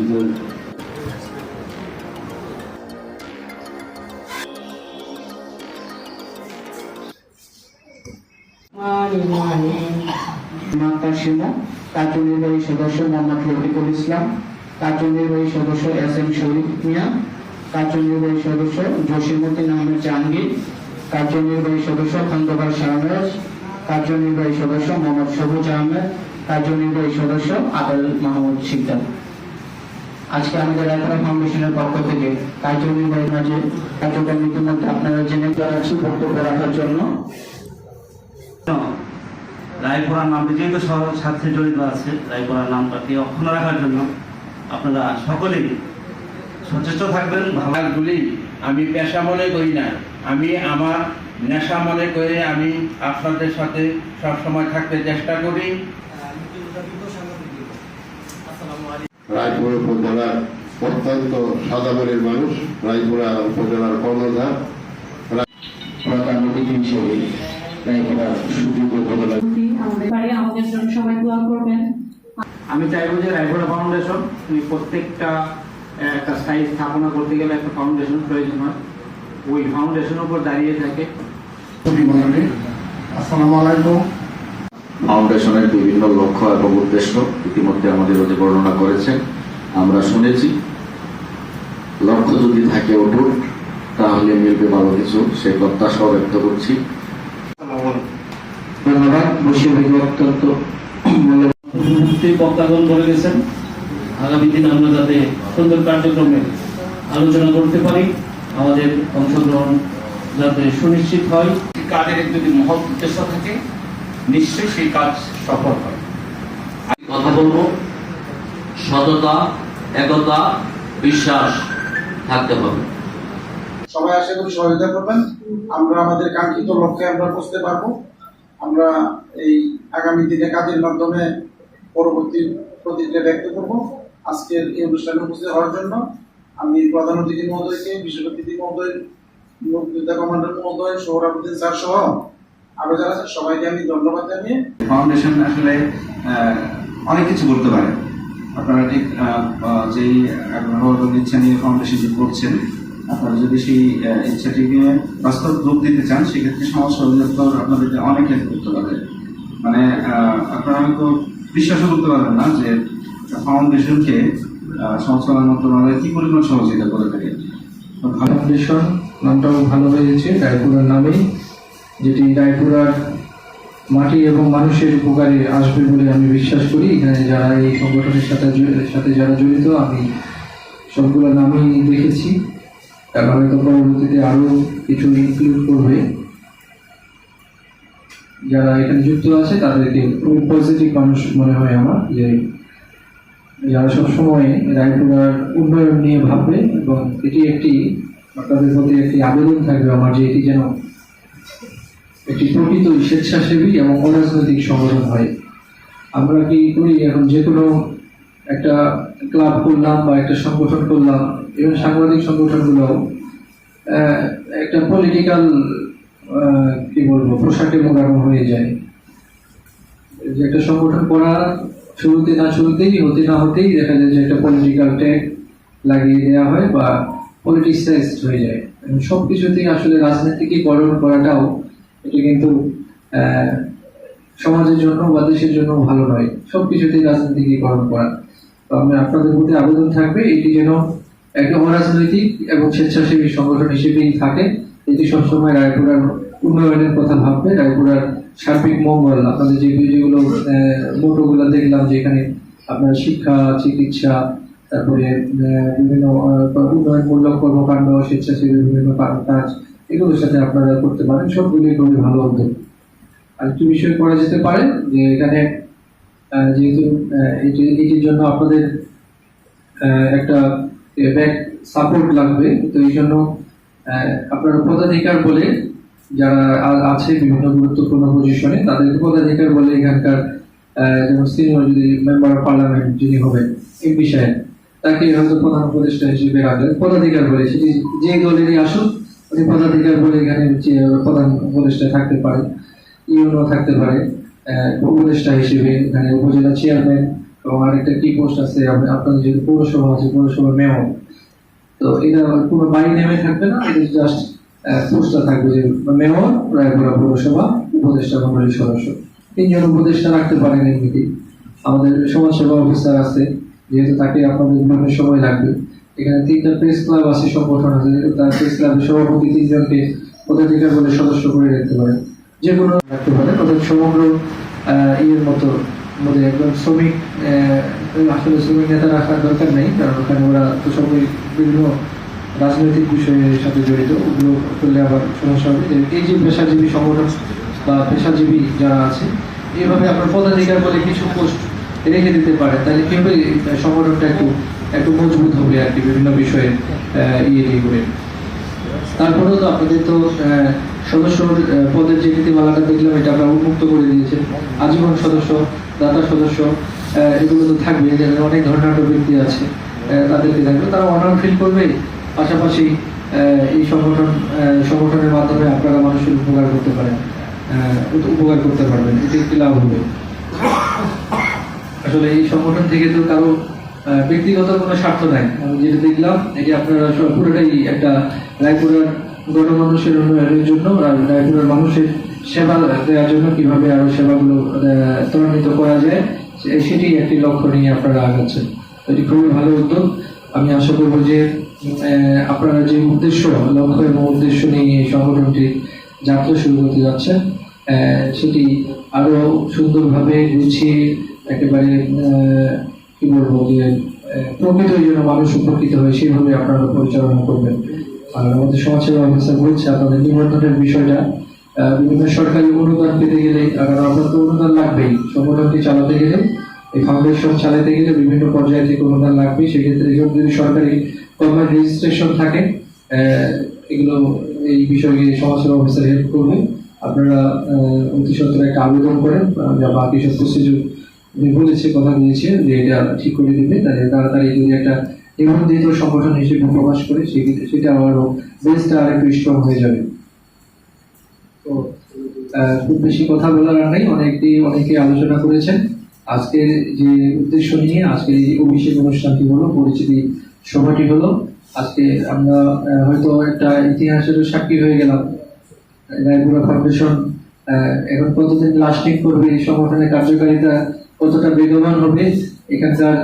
মসজিদের মাতাসিমা কার্যনির্বাহী সদস্য মোহাম্মদ রফিকুল ইসলাম কার্যনির্বাহী সদস্য এস এম শরীফ মিয়া কার্যনির্বাহী সদস্য জসিমুদ্দিন আহমেদ জাহাঙ্গীর কার্যনির্বাহী সদস্য খন্দকার শাহনাজ কার্যনির্বাহী সদস্য মোহাম্মদ সবুজ আহমেদ কার্যনির্বাহী সদস্য আদাল মাহমুদ সিকদার আজকে আমাদের রায়পুরা ফাউন্ডেশনের পক্ষ থেকে কার্যনির্বাহী মাঝে কার্যক্রম ইতিমধ্যে আপনারা জেনে বক্তব্য রাখার জন্য। রায়পুরার নামটি যেহেতু সাথে জড়িত আছে রায়পুরার নামটাকে অক্ষুণ্ণ রাখার জন্য আপনারা সকলেই সচেষ্ট থাকবেন ভালো কাজগুলি আমি পেশা মনে করি না। আমি আমার নেশা মনে করে আমি আপনাদের সাথে সবসময় থাকতে চেষ্টা করি। রায়পুর উপজেলার অত্যন্ত সাদামনের মানুষ রায়পুরা উপজেলার কর্ণধার। হিসেবে আমি চাইব যে রায়পুরা ফাউন্ডেশন প্রত্যেকটা একটা স্থায়ী স্থাপনা করতে গেলে একটা ফাউন্ডেশন প্রয়োজন হয়। ওই ফাউন্ডেশনের উপর দাঁড়িয়ে থাকে। আসসালামু আলাইকুম। ফাউন্ডেশনের বিভিন্ন লক্ষ্য এবং উদ্দেশ্য ইতিমধ্যে আমাদের অতি বর্ণনা করেছেন। আমরা শুনেছি। লক্ষ্য যদি থাকে অটুট তাহলে মিলবে ভালো কিছু। সেই প্রত্যাশাও ব্যক্ত করছি। ধন্যবাদ। অত্যন্ত বক্তাগণ বলে গেছেন। আগামী দিন আমরা যাতে সুন্দর কার্যক্রমে আলোচনা করতে পারি আমাদের অংশগ্রহণ যাতে সুনিশ্চিত হয়। কাজের যদি মহৎ উদ্দেশ্য থাকে নিশ্চয়ই সেই কাজ সফল হয়। আমি কথা বলব সততা একতা বিশ্বাস থাকতে হবে। সবাই আশা করি সহযোগিতা করবেন। আমরা আমাদের কাঙ্ক্ষিত লক্ষ্যে আমরা পৌঁছতে পারব। আমরা এই আগামী দিনে কাজের মাধ্যমে পরবর্তী প্রতিক্রিয়া ব্যক্ত করব। আজকের এই অনুষ্ঠানে উপস্থিত হওয়ার জন্য আমি প্রধান অতিথি মহোদয়কে বিশেষ অতিথি মহোদয় মুক্তিযোদ্ধা কমান্ডার মহোদয় সৌরাবুদ্দিন স্যার সহ আরও যারা আছেন সবাইকে আমি ধন্যবাদ জানিয়ে ফাউন্ডেশন আসলে অনেক কিছু করতে পারে। আপনারা ঠিক যেই আগ্রহ এবং ইচ্ছা নিয়ে ফাউন্ডেশনটি করছেন আপনারা যদি সেই ইচ্ছাটিকে বাস্তব রূপ দিতে চান সেক্ষেত্রে সমাজ অধিদপ্তর আপনাদেরকে অনেক হেল্প করতে পারে। মানে আপনারা হয়তো বিশ্বাসও করতে পারবেন না যে ফাউন্ডেশনকে কল্যাণ মন্ত্রণালয় কি পরিমাণ সহযোগিতা করে থাকে। ফাউন্ডেশন নামটাও ভালো হয়েছে রায়পুরার নামেই যেটি রায়পুরার মাটি এবং মানুষের উপকারে আসবে বলে আমি বিশ্বাস করি। এখানে যারা এই সংগঠনের সাথে সাথে যারা জড়িত, আমি সবগুলো নামই দেখেছি। তারা হয়তো পরবর্তীতে আরও কিছু ইনক্লুড করবে। যারা এখানে যুক্ত আছে, তাদেরকে খুবই পজিটিভ মানুষ মনে হয় আমার যে যারা সবসময় রায়পুরার উন্নয়ন নিয়ে ভাববে এবং এটি একটি, আপনাদের প্রতি একটি আবেদন থাকবে আমার যে এটি যেন একটি প্রকৃত স্বেচ্ছাসেবী এবং অরাজনৈতিক সংগঠন হয়। আমরা কি করি? এখন যে কোনো একটা ক্লাব করলাম বা একটা সংগঠন করলাম, এবং সাংবাদিক সংগঠনগুলো একটা পলিটিক্যাল কি বলব, পোশাকে মোড়ানো হয়ে যায়। যে একটা সংগঠন করা শুরুতে না শুরুতেই, হতে না হতেই দেখা যায় যে একটা পলিটিক্যাল ট্যাগ লাগিয়ে দেওয়া হয় বা পলিটিসাইজড হয়ে যায়। সব কিছুতেই আসলে রাজনীতিকীকরণ করাটাও এটা কিন্তু সমাজের জন্য বা দেশের জন্য ভালো নয়। সব কিছুতেই রাজনীতিকীকরণ করা তো আমি আপনাদের প্রতি আবেদন থাকবে, এটি যেন একটা অরাজনৈতিক এবং স্বেচ্ছাসেবী সংগঠন হিসেবেই থাকে। এটি সবসময় রায়পুরার উন্নয়নের কথা ভাববে, রায়পুরার সার্বিক মঙ্গল। আপনাদের যে যেগুলো মোটোগুলো দেখলাম যে এখানে আপনার শিক্ষা, চিকিৎসা, তারপরে বিভিন্ন উন্নয়নমূলক কর্মকাণ্ড, স্বেচ্ছাসেবী বিভিন্ন কাজ এগুলোর সাথে আপনারা করতে পারেন, সবগুলি খুবই ভালো উদ্যোগ আরেকটি বিষয় করা যেতে পারে, যে এখানে যেহেতু এটি, এটির জন্য আপনাদের একটা ব্যাক সাপোর্ট লাগবে। তো এই জন্য আপনারা পদাধিকার বলে যারা আছে বিভিন্ন গুরুত্বপূর্ণ পজিশনে তাদেরকে পদাধিকার বলে এখানকার যেমন সিনিয়র যদি মেম্বার অফ পার্লামেন্ট যিনি হবেন এমপি সাহেব তাকে হয়তো প্রধান উপদেষ্টা হিসেবে রাখলেন পদাধিকার বলে সেটি যে দলেরই আসুক উনি পদাধিকার বলে এখানে প্রধান উপদেষ্টা থাকতে পারে ইউনো থাকতে পারে উপদেষ্টা হিসেবে এখানে উপজেলা চেয়ারম্যান এবং আরেকটা কি পোস্ট আছে, আপনি- আপনাদের যেহেতু পৌরসভা আছে পৌরসভা মেয়র তো এটা কোনো বাড়ি নেমে থাকবে না, এটা জাস্ট পোস্টটা থাকবে যে মেয়র রায়পুরা পৌরসভা, উপদেষ্টা মন্ডলীর সদস্য। তিনজন উপদেষ্টা রাখতে পারেন এমনিতেই। আমাদের সমাজসেবা অফিসার আছে, যেহেতু তাকে আপনাদের বিভিন্ন সময় লাগবে। এখানে তিনটা প্রেস ক্লাব আছে সংগঠন আছে তার প্রেস ক্লাবের সভাপতি তিনজনকে পদাধিকার বলে সদস্য করে রাখতে পারেন যে কোনো রাখতে পারেন ওদের সমগ্র ইয়ের মতো মধ্যে একদম শ্রমিক আসলে শ্রমিক নেতা রাখার দরকার নেই, কারণ ওখানে ওরা তো সবাই বিভিন্ন রাজনৈতিক বিষয়ের সাথে জড়িত, ওগুলো করলে আবার সমস্যা হবে। এই যে পেশাজীবী সংগঠন বা পেশাজীবী যারা আছে এইভাবে আপনার পদাধিকার বলে কিছু পোস্ট রেখে দিতে পারে। তাহলে কি হবে সংগঠনটা একটু একটু মজবুত হবে আর কি, বিভিন্ন বিষয়ে ইয়ে করে। তারপরেও তো আপনাদের তো সদস্য পদের যে নীতিমালাটা দেখলাম, এটা আপনারা উন্মুক্ত করে দিয়েছেন। আজীবন সদস্য, দাতা সদস্য এগুলো তো থাকবে যাদের অনেক ধরনের ব্যক্তি আছে তাদেরকে থাকবে। তারা অনার ফিল করবে, পাশাপাশি এই সংগঠন সংগঠনের মাধ্যমে আপনারা মানুষের উপকার করতে পারেন উপকার করতে পারবেন, এতে একটি লাভ হবে। আসলে এই সংগঠন থেকে তো কারও ব্যক্তিগত কোনো স্বার্থ নাই। আমি যেটা দেখলাম এটি আপনারা পুরোটাই একটা রায়পুরার গণমানুষের উন্নয়নের জন্য রায়পুরার মানুষের সেবা দেওয়ার জন্য কীভাবে আরও সেবাগুলো ত্বরান্বিত করা যায় সেটি একটি লক্ষ্য নিয়ে আপনারা আগাচ্ছেন। এটি খুবই ভালো উদ্যোগ। আমি আশা করব যে আপনারা যে উদ্দেশ্য লক্ষ্য এবং উদ্দেশ্য নিয়ে এই সংগঠনটি যাত্রা শুরু করতে যাচ্ছেন আহ, সেটি আরও সুন্দরভাবে গুছিয়ে একেবারে কি বলব যে প্রকৃত যেন মানুষ উপকৃত হয় সেভাবে আপনারা পরিচালনা করবেন। আর আমাদের সমাজসেবা অফিসার বলছে, আপনাদের নিবন্ধনের বিষয়টা বিভিন্ন সরকারি অনুদান পেতে গেলে কারণ আপনার তো অনুদান লাগবেই। সংগঠনটি চালাতে গেলে, এই ফাউন্ডেশন চালাতে গেলে বিভিন্ন পর্যায়ে থেকে অনুদান লাগবে সেক্ষেত্রে যদি সরকারি গভর্নমেন্ট রেজিস্ট্রেশন থাকে এগুলো এই বিষয়ে সমাজসেবা অফিসার হেল্প করবে। আপনারা অতি সত্তর একটা আবেদন করেন, যা বাকি সব প্রসিডিউর বলেছে কথা দিয়েছে যে এটা ঠিক করে দিবে, তাহলে তাড়াতাড়ি যদি একটা নিবন্ধিত সংগঠন হিসেবে প্রকাশ করে, সেক্ষেত্রে সেটা আবারও বেসটা আরেকটু স্ট্রং হয়ে যাবে। তো খুব বেশি কথা বলার আর নেই অনেকেই অনেকে আলোচনা করেছেন। আজকের যে উদ্দেশ্য নিয়ে, আজকের এই অভিষেক অনুষ্ঠানটি হলো, পরিচিতি সভাটি হলো। আজকে আমরা হয়তো একটা ইতিহাসের সাক্ষী হয়ে গেলাম। রায়পুরা ফাউন্ডেশন এখন কতদিন লাস্টিং করবে এই সংগঠনের কার্যকারিতা কতটা বেগবান হবে? এখানকার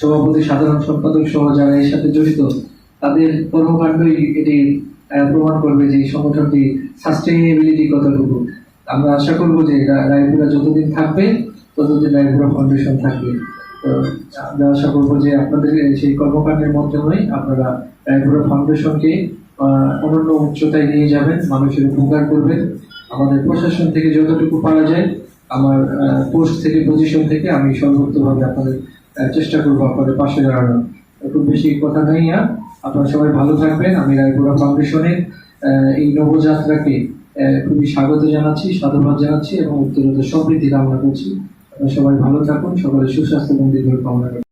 সভাপতি, সাধারণ সম্পাদক সহ যারা এর সাথে জড়িত, তাদের কর্মকাণ্ডই এটি প্রমাণ করবে যে সংগঠনটি সাস্টেইনেবিলিটি কতটুকু। আমরা আশা করব যে রায়পুরা যতদিন থাকবে, ততদিন রায়পুরা ফাউন্ডেশন থাকবে। তো আমরা আশা করব যে আপনাদের সেই কর্মকাণ্ডের মাধ্যমে আপনারা রায়পুরা ফাউন্ডেশনকে অনন্য উচ্চতায় নিয়ে যাবেন, মানুষের উপকার করবেন। আমাদের প্রশাসন থেকে যতটুকু পারা যায় আমার পোস্ট থেকে পজিশন থেকে আমি সর্বোত্তভাবে আপনাদের চেষ্টা করব আপনাদের পাশে দাঁড়ানোর। খুব বেশি কথা নেই আর আপনারা সবাই ভালো থাকবেন। আমি রায়পুরা ফাউন্ডেশনের এই নবযাত্রাকে খুবই স্বাগত জানাচ্ছি, সাধুবাদ জানাচ্ছি এবং উত্তরোত্তর সমৃদ্ধি কামনা করছি। সবাই ভালো থাকুন, সকলের সুস্বাস্থ্য এবং দীর্ঘ কামনা